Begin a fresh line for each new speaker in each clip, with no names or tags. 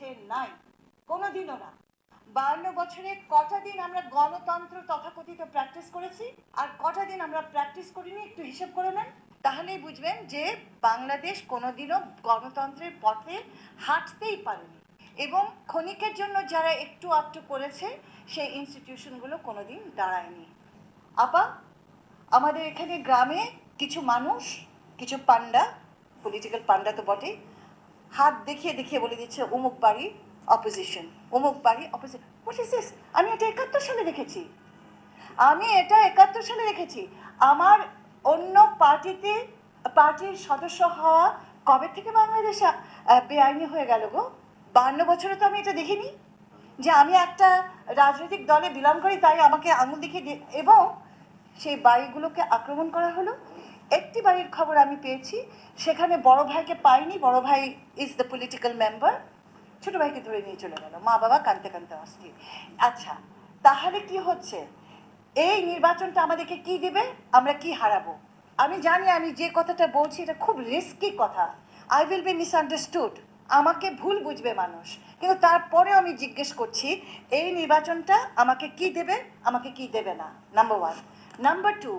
ওঠে নাই, কোনোদিনও না। বায়ান্ন বছরে কটা দিন আমরা গণতন্ত্র তথাকথিত প্র্যাকটিস করেছি? আর কটা দিন আমরা প্র্যাকটিস করিনি? একটু হিসেব করে নেন। তাহলেই বুঝবেন যে বাংলাদেশ কোনোদিনও গণতন্ত্রের পথে হাঁটতেই পারেনি। এবং ক্ষণিকের জন্য যারা একটু আধটু করেছে, সেই ইনস্টিটিউশনগুলো কোনোদিন দাঁড়ায়নি। আপা, আমাদের এখানে গ্রামে কিছু মানুষ, কিছু পান্ডা পলিটিক্যাল পান্ডা তো বটেই হাত দেখিয়ে দেখিয়ে বলে দিচ্ছে অমুক বাড়ি অপোজিশন অমুক বাড়ি অপোজিশন আমি এটা একাত্তর সালে দেখেছি। আমি এটা একাত্তর সালে দেখেছি। আমার অন্য পার্টিতে, পার্টির সদস্য হওয়া কবে থেকে বাংলাদেশে বেআইনি হয়ে গেল গো? বান্ন বছরে তো আমি এটা দেখিনি। যে আমি একটা রাজনৈতিক দলে বিলং করি, তাই আমাকে আঙুল দেখিয়ে এবং সেই বাড়িগুলোকে আক্রমণ করা হলো। একটি বাড়ির খবর আমি পেয়েছি। সেখানে বড় ভাইকে পাইনি, বড় ভাই ইজ দ্য পলিটিক্যাল মেম্বার ছোট ভাইকে ধরে নিয়ে চলে গেল। মা বাবা কানতে কানতে অস্থির। আচ্ছা তাহলে কি হচ্ছে? এই নির্বাচনটা আমাদেরকে কি দিবে? আমরা কি হারাবো? আমি জানি, আমি যে কথাটা বলছি, এটা খুব রিস্কি কথা। আই উইল বি মিসআন্ডারস্টুড আমাকে ভুল বুঝবে মানুষ। কিন্তু তারপরেও আমি জিজ্ঞেস করছি, এই নির্বাচনটা আমাকে কি দেবে? আমাকে কি দেবে না? নাম্বার ওয়ান নাম্বার টু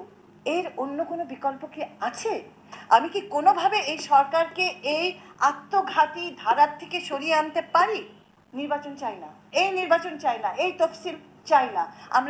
এর অন্য কোনো বিকল্প কি আছে? আমি কি কোনোভাবে এই সরকারকে এই আত্মঘাতী ধারার থেকে সরিয়ে আনতে পারি? নির্বাচন চাই না। এই নির্বাচন চাই না। এই তফসিল চাই না। আমরা